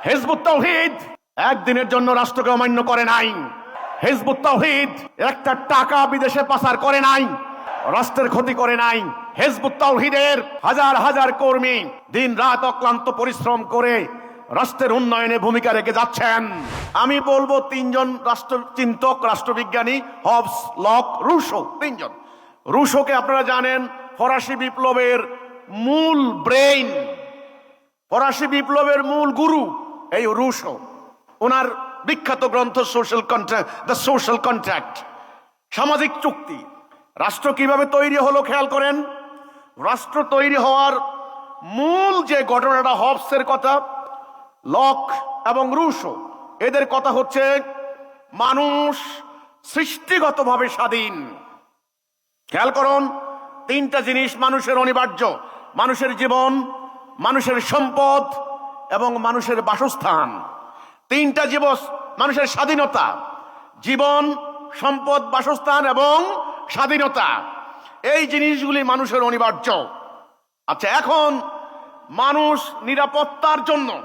হেজবুত তাওহিদ একদিনের জন্য রাষ্ট্রকে অমান্য করে নাই। হেজবুত তাওহিদ একটা টাকা বিদেশে পাচার করে নাই, রাষ্ট্রের ক্ষতি করে নাই। হেজবুত তাওহিদের হাজার হাজার কর্মী দিন রাত অক্লান্ত পরিশ্রম করে রাষ্ট্রের উন্নয়নে ভূমিকা রেখে যাচ্ছেন। আমি বলব তিনজন রাষ্ট্র চিন্তক, রাষ্ট্রবিজ্ঞানী, হবস, লক, রুশো, তিনজন। রুশোকে আপনারা জানেন, ফরাসি বিপ্লবের মূল ব্রেইন, ফরাসি বিপ্লবের মূল গুরু। এই রুশো, ওনার বিখ্যাত গ্রন্থ social contract the social contract সামাজিক চুক্তি, রাষ্ট্র কীভাবে তৈরি হলো খেয়াল করেন? রাষ্ট্র তৈরি হওয়ার মূল যে ঘটনাটা হবসের কথা, লক এবং রুশো, এদের কথা হচ্ছে মানুষ সৃষ্টিগতভাবে স্বাধীন। খেয়াল করুন, তিনটা জিনিস মানুষের অনিবার্য, মানুষের জীবন, মানুষের সম্পদ এবং মানুষের বাসস্থান। তিনটা জীব মানুষের স্বাধীনতা। জীবন, সম্পদ, বাসস্থান এবং স্বাধীনতা। এই জিনিসগুলি মানুষের অনিবার্য। আচ্ছা এখন মানুষ নিরাপত্তার জন্য,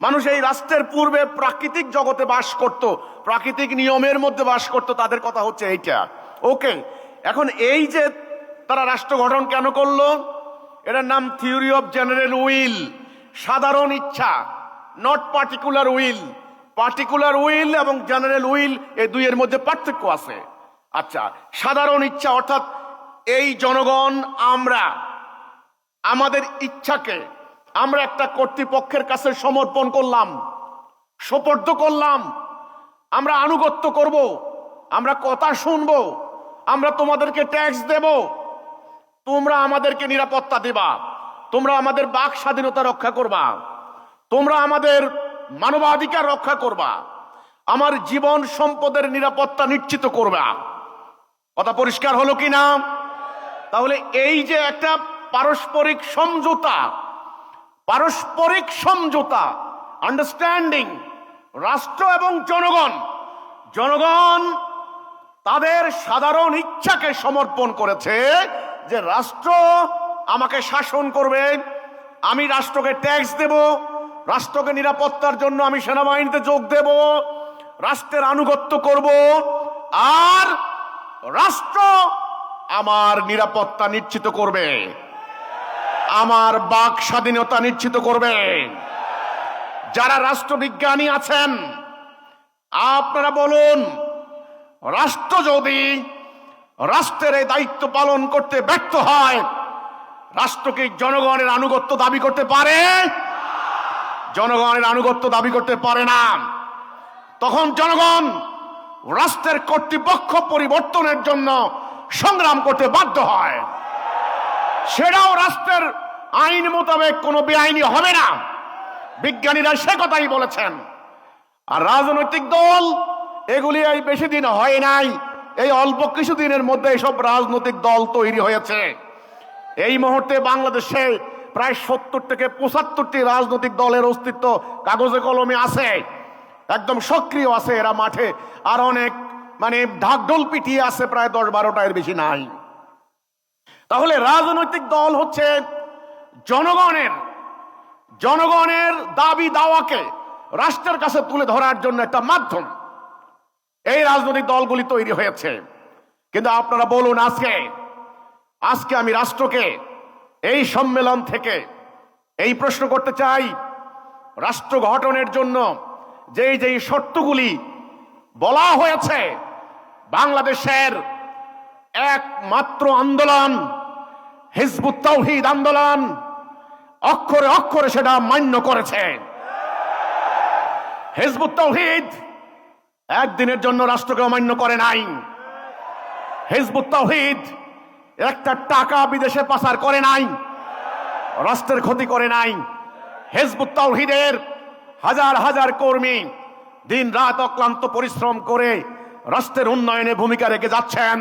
মানুষ এই রাষ্ট্রের পূর্বে প্রাকৃতিক জগতে বাস করত, প্রাকৃতিক নিয়মের মধ্যে বাস করত, তাদের কথা হচ্ছে এইটা। ওকে, এখন এই যে তারা রাষ্ট্র গঠন কেন করল? এটার নাম থিওরি অফ জেনারেল উইল সাধারণ ইচ্ছা not particular will particular will এবং জেনারেল উইল এই দুইয়ের মধ্যে পার্থক্য আছে। আচ্ছা সাধারণ ইচ্ছা অর্থাৎ এই জনগণ, আমরা, আমাদের ইচ্ছাকে আমরা একটা কর্তৃপক্ষের কাছে সমর্পণ করলাম, সোপর্দ করলাম, আমরা আনুগত্য করব, আমরা কথা শুনব, আমরা তোমাদেরকে ট্যাক্স দেব, তোমরা আমাদেরকে নিরাপত্তা দিবা। তোমরা আমাদের বাক স্বাধীনতা রক্ষা করবা। তোমরা আমাদের মানবাধিকার রক্ষা করবা। আমার জীবন সম্পদের নিরাপত্তা নিশ্চিত করবা। কথা পরিষ্কার হলো কি না তাহলে এই যে একটা পারস্পরিক সমঝোতা পারস্পরিক সমঝোতা আন্ডারস্ট্যান্ডিং রাষ্ট্র এবং জনগণ জনগণ তাদের সাধারণ ইচ্ছাকে সমর্পণ করেছে যে রাষ্ট্র আমাকে শাসন করবে। আমি রাষ্ট্রকে ট্যাক্স দেব। রাষ্ট্রকে নিরাপত্তার জন্য আমি সেনাবাহিনীতে যোগ দেব। রাষ্ট্রের আনুগত্য করব। আর রাষ্ট্র আমার নিরাপত্তা নিশ্চিত করবে। আমার বাক স্বাধীনতা নিশ্চিত করবে। যারা রাষ্ট্রবিজ্ঞানী আছেন, আপনারা বলুন, রাষ্ট্র যদি রাষ্ট্রের এই দায়িত্ব পালন করতে ব্যর্থ হয় রাষ্ট্রকে জনগণের আনুগত্য দাবি করতে পারে? জনগণের আনুগত্য দাবি করতে পারে না। তখন জনগণ রাষ্ট্রের কর্তৃপক্ষ পরিবর্তনের জন্য সংগ্রাম করতে বাধ্য হয়। সেটাও রাষ্ট্রের আইন মোতাবেক কোনো বেআইনি হবে না। বিজ্ঞানীরা সে কথাই বলেছেন। আর রাজনৈতিক দল এগুলি এই বেশি দিন হয় নাই। এই অল্প কিছু দিনের মধ্যে এসব রাজনৈতিক দল তৈরি হয়েছে। এই মুহূর্তে বাংলাদেশে প্রায় সত্তর থেকে পঁচাত্তরটি রাজনৈতিক দলের অস্তিত্ব কাগজে কলমে আছে। একদম সক্রিয় আছে এরা মাঠে। আর অনেক মানে ঢাকঢোল পিটিয়ে আছে প্রায় দশ বারোটা, এর বেশি নাই। তাহলে রাজনৈতিক দল হচ্ছে জনগণের জনগণের দাবি দাওয়াকে রাষ্ট্রের কাছে তুলে ধরার জন্য একটা মাধ্যম। এই রাজনৈতিক দলগুলি তৈরি হয়েছে। কিন্তু আপনারা বলুন আজকে আজকে আমি রাষ্ট্রকে এই সম্মেলন থেকে এই প্রশ্ন করতে চাই। রাষ্ট্র গঠনের জন্য যেই যেই শর্তগুলি বলা হয়েছে, বাংলাদেশের একমাত্র আন্দোলন, হিজবুত তৌহিদ আন্দোলন, অক্ষরে অক্ষরে সেটা মান্য করেছে। হিজবুত তৌহিদ একদিনের জন্য রাষ্ট্রকে অমান্য করে নাই। হিজবুত তৌহিদ একটা টাকা বিদেশে পাচার করে নাই, রাষ্ট্রের ক্ষতি করে নাই। হেজবুত তৌহিদের হাজার হাজার কর্মী দিন রাত অক্লান্ত পরিশ্রম করে রাষ্ট্রের উন্নয়নে ভূমিকা রেখে যাচ্ছেন।